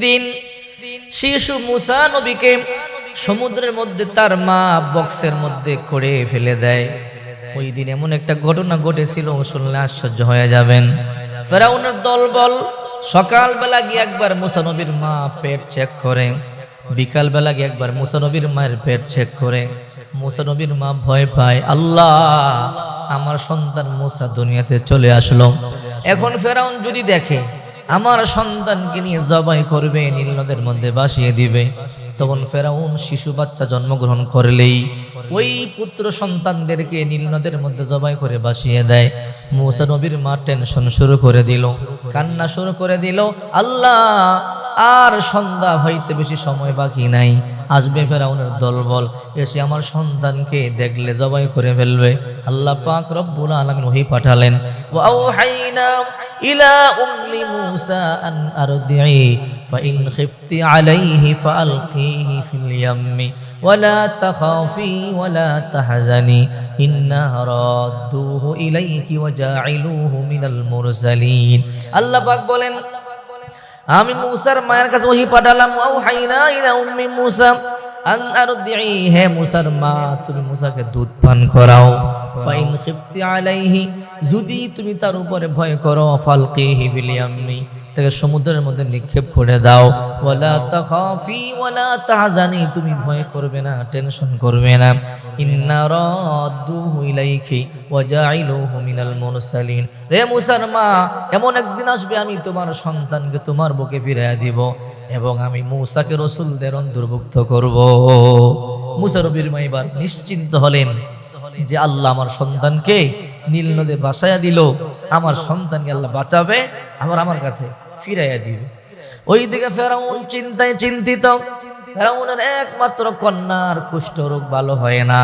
দিন শিশু মুসা নবীকে সমুদ্রের মধ্যে তার মা বক্সের মধ্যে করে ফেলে দেয়। ওই দিন এমন একটা ঘটনা ঘটেছিল শুনলে আশ্চর্য হয়ে যাবেন। ফেরাউনের দলবল সকালবেলা গিয়ে একবার মুসানবীর মা পেট চেক করে। বিকালবেলা গিয়ে একবার মুসানবীর মায়ের পেট চেক করে। মুসানবীর মা ভয় পায়, আল্লাহ, আমার সন্তান মুসা দুনিয়াতে চলে আসলো। এখন ফেরাউন যদি দেখে আমার সন্তানকে নিয়ে জবাই করবে নীলনদের মধ্যে বাসিয়ে দিবে। তখন ফেরাউন শিশু বাচ্চা জন্মগ্রহণ করলেই ওই পুত্র সন্তানদেরকে নীলনদের মধ্যে জবাই করে বাসিয়ে দেয়। মুসা নবীর মা টেনশন শুরু করে দিল, কান্না শুরু করে দিল, আল্লাহ আর সন্ধ্যা হইতে বেশি সময় বাকি নাই আসবে ফেরাউনের দলবল এসে আমার সন্তানকে দেখলে জবাই করে ফেলবে আল্লাহ পাক রব্বুল আলামিন ওহি পাঠালেন ওয়া আউহাইনা ইলা উম্মি মূসা আন আরদি'i فإن خفت عليه فألقيه في اليم ولا تخافي ولا تحزني إنا رادوه إليك وجاعلوه من المرسلين আল্লাহ পাক বলেন আমি মুসার মায়ের কাছে ওহি পাঠালাম ও হাইনা ইলা উম্মি মুসা, আন আরদি'i হে মুসার মা, তুমি মুসাকে দুধ পান করাও। ফাইন খিফতি আলাইহি, যদি তুমি তার উপরে ভয় করো, ফালকিহি ফিল ইয়াম্মি। তাকে সমুদ্রের মধ্যে নিক্ষেপ করে দাও। ওয়ালা তুমি ভয় করবে না, টেনশন করবে না। এমন একদিন আসবে আমি তোমার সন্তানকে তোমার বুকে ফিরিয়ে দিব এবং আমি মূসাকে রসুলদের অন্তর্ভুক্ত করব। মুসা নবীর মা এবার নিশ্চিন্ত হলেন যে আল্লাহ আমার সন্তানকে নীল নদে বাসায়া দিল। আমার সন্তানকে আল্লাহ বাঁচাবে, আবার আমার কাছে ফিরাইয়া দিবে। ওই দিকে ফেরাউন চিন্তায় চিন্তিত। ফেরাউনের একমাত্র কন্যার কুষ্ঠ রোগ ভালো হয় না।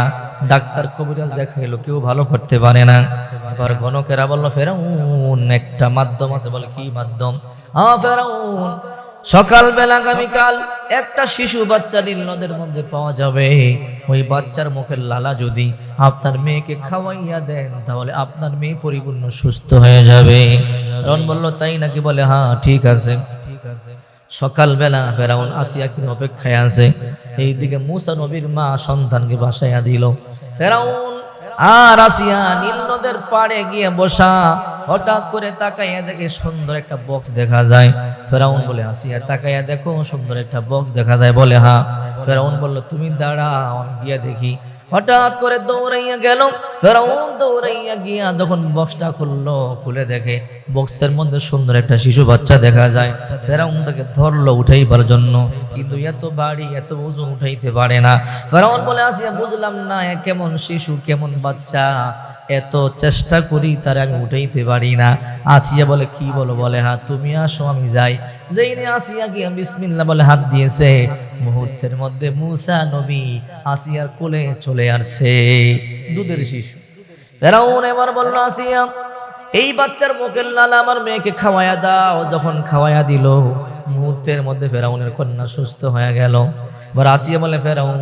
ডাক্তার কবিরাজ দেখাইলো, কেউ ভালো করতে পারে না। এবার ঘনকেরা বলল, ফেরাউন, একটা মাধ্যম আছে বলে কি মাধ্যম? হ্যাঁ ফেরাউন সকালবেলা আগামীকাল একটা শিশু বাচ্চা নীল নদের মধ্যে পাওয়া যাবে। ওই বাচ্চার মুখের লালা যদি আপনার মেয়েকে খাওয়াইয়া দেন, তাহলে আপনার মেয়ে পরিপূর্ণ সুস্থ হয়ে যাবে। রন বলল, তাই নাকি? বলে হ্যাঁ ঠিক আছে। ঠিক আছে সকালবেলা ফেরাউন আসিয়া কিনে অপেক্ষায় আছে। এইদিকে মুসা নবীর মা সন্তানকে বাসাইয়া দিল। ফেরাউন আর আসিয়া নীল নদের পাড়ে গিয়ে বসা হঠাৎ করে তাকাইয়া দেখে সুন্দর একটা বক্স দেখা যায়। ফেরাউন বলে, আসিয়া, তাকাইয়া দেখো, সুন্দর একটা বক্স দেখা যায়। বলে হ্যাঁ। ফেরাউন বলল, তুমি দাঁড়াও গিয়া দেখি। হঠাৎ করে দৌড়াইয়া গেল। ফেরাউন দৌড়াইয়া গিয়া যখন বক্সটা খুললো, খুলে দেখে বক্সের মধ্যে সুন্দর একটা শিশু বাচ্চা দেখা যায়। ফেরাউন তাকে ধরলো উঠাইবার জন্য, কিন্তু এত বাড়ি, এত ওজন উঠাইতে পারে না। ফেরাউন বলে, আসিয়া, বুঝলাম না কেমন শিশু, কেমন বাচ্চা। এত চেষ্টা করি তার আমি উঠাইতে পারি না। আসিয়া বলে, কি বলো? বলে হ্যাঁ তুমি আসো, আমি যাই। যেই নিয়ে আসিয়া গিয়া বিসমিল্লা বলে হাত দিয়েছে। মুহূর্তের মধ্যে মুসা নবী আসিয়ার কোলে চলে আসছে। দুধের শিশু। ফেরাউন এবার বলল, আসিয়া, এই বাচ্চার মুখের লাল আমার মেয়েকে খাওয়ায়া দাও। যখন খাওয়ায়া দিল, মুহূর্তের মধ্যে ফেরাউনের কন্যা সুস্থ হয়ে গেল। এবার আসিয়া বলে, ফেরাউন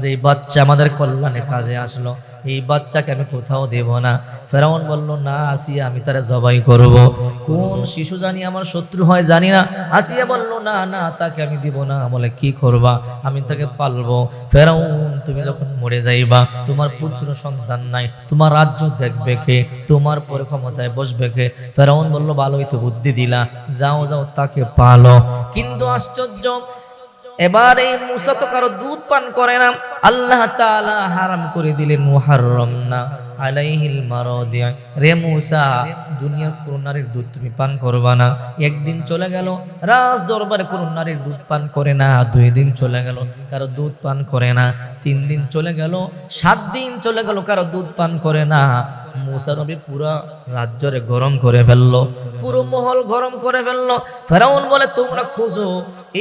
যে এই বাচ্চা আমাদের কল্যাণে কাজে আসলো, এই বাচ্চাকে আমি কোথাও দেব না। ফেরাউন বলল, না, আসিয়া আমি তারা জবাই করব। কোন শিশু জানি আমার শত্রু হয় জানি না। আসিয়া বলল, না না, তাকে আমি দিব না। বলে, কি করবা? আমি তাকে পালবো। ফেরাউন, তুমি যখন মরে যাইবা, তোমার পুত্র সন্তান নাই, তোমার রাজ্য দেখবে কে? তোমার পরে ক্ষমতায় বসবে কে? ফেরাউন বলল, ভালোই তো বুদ্ধি দিলা। যাও যাও, তাকে পালো। কিন্তু আশ্চর্য এবার এই মুসা তো কারও দুধ পান করে না। আল্লাহ তাআলা হারাম করে দিলেন মুহাররম না। আলাইহিল মারাদিয়া রে মুসা, দুনিয়ার কোন নারীর দুধ তুমি পান করবা না। একদিন চলে গেল, রাজ দরবারে কোন নারীর দুধ পান করে না। দুই দিন চলে গেল, কারও দুধ পান করে না। তিন দিন চলে গেল, সাত দিন চলে গেল, কারও দুধ পান করে না। মুসা নবী পুরা রাজ্যরে গরম করে ফেলল, পুরো মহল গরম করে ফেলল। ফেরাউন বলে, তোমরা খোঁজো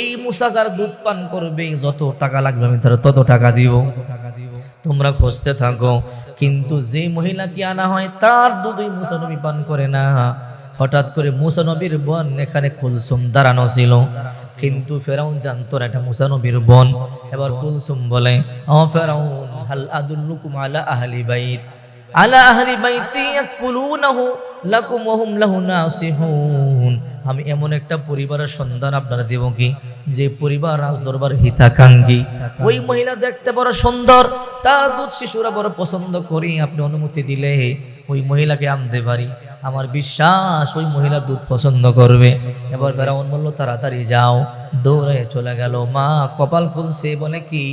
এই মুসা যার দুধ পান করবে, যত টাকা লাগবে আমি তার তত টাকা দিব। তোমরা খুঁজতে থাকো, কিন্তু যে মহিলাকে আনা হয়, তার দুধই মুসা নবী পান করে না। হঠাৎ করে মুসা নবীর বোন এখানে কুলসুম দাঁড়ানো ছিল। কিন্তু ফেরাউন জানতো না এটা মুসা নবীর বোন। এবার কুলসুম বলে, ও ফেরাউন, হাল আদুল্লুকুম আলা আহলি বাইত। আলা আহলি বাইতি ইয়াকফুলুনাহু, লাকুম ওয়া হুম লাহু নাসিহুন। আমি এমন একটা পরিবারের সন্ধান আপনারা দেব কি? যে পরিবার রাজদরবার হিতাকাঙ্ক্ষী। ওই মহিলা দেখতে বড় সুন্দর, তার দুধ শিশুরা বড় পছন্দ করি, আপনি অনুমতি দিলে ওই মহিলাকে আনতে পারি। আমার বিশ্বাস, ওই মহিলা দুধ পছন্দ করবে। এবার ফেরাউন বলল, তাড়াতাড়ি যাও, দৌড়ে চলে গেল। মা কপাল খুলছে, বলে কি?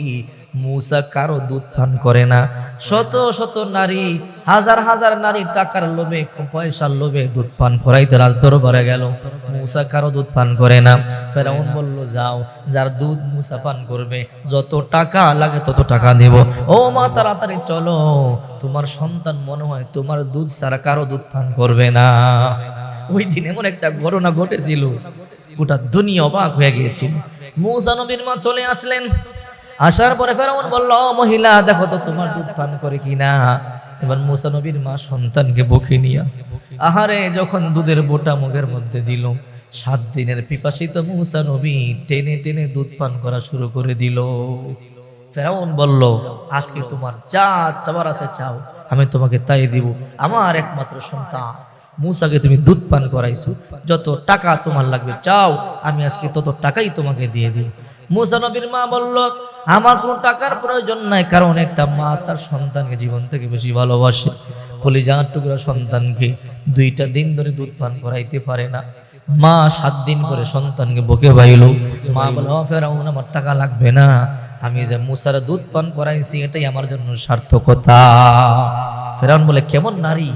মুসা কারও দুধ পান করে না। শত শত নারী, হাজার হাজার নারী টাকার লোভে পয়সার লোভে দুধ পান করাইতে রাজ দরবারে গেল। মুসা কারও দুধ পান করে না। ফেরাউন বলল, যাও, যার দুধ মুসা পান করবে, যত টাকা লাগে তত টাকা দেব। ও মা, তাড়াতাড়ি চলো, তোমার সন্তান মনে হয় তোমার দুধ ছাড়া কারও দুধ পান করবে না। ওই দিন এমন একটা ঘটনা ঘটেছিল। গোটা দুনিয়া অবাক হয়ে গিয়েছিল। মুসা নবীর মা চলে আসলেন। আসার পরে ফেরাউন বলল, "ও মহিলা, দেখো তো তোমার দুধ পান করে কিনা? এবার মুসা নবীর মা সন্তানকে বকে নিয়া, আহারে, যখন দুধের বোটা মুখের মধ্যে দিল, সাত দিনের পিপাসিত মুসা নবী টেনে টেনে দুধ পান করা শুরু করে দিল। ফেরাউন বলল, আজকে তোমার যা চাবার আছে চাও, আমি তোমাকে তাই দিব, আমার একমাত্র সন্তান। মুসাকে তুমি দুধ পান করাইছো, যত টাকা তোমার লাগবে চাও, আমি আজকে তত টাকাই তোমাকে দিয়ে দিব। মুসা নবীর মা বলল আমার কোনো টাকার প্রয়োজন নাই, কারণ একটা মা তার সন্তানকে জীবন থেকে বেশি ভালোবাসে। কলিজার টুকরা সন্তানকে দুইটা দিন ধরে দুধ পান করাইতে পারে না। মা সাত দিন করে সন্তানকে বকে বাইল মা বলে, "ও ফেরাউন, আমার টাকা লাগবে না। আমি যে মুসার দুধ পান করাইছি, এটাই আমার জন্য সার্থকতা। ফেরাউন বলে, কেমন নারী?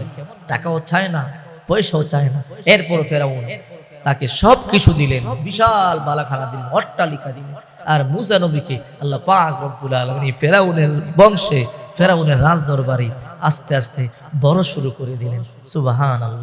টাকাও চায় না, পয়সাও চায় না। এরপর ফেরাউন তাকে সব কিছু দিলেন। বিশাল বালাখানা দিলেন, অট্টালিকা দিলেন। আর মুসা নবীকে আল্লাহ পাক রব্বুল আলমিনী ফেরাউনের বংশে, ফেরাউনের রাজ দরবারে আস্তে আস্তে বড় শুরু করে দিলেন। সুবাহান আল্লাহ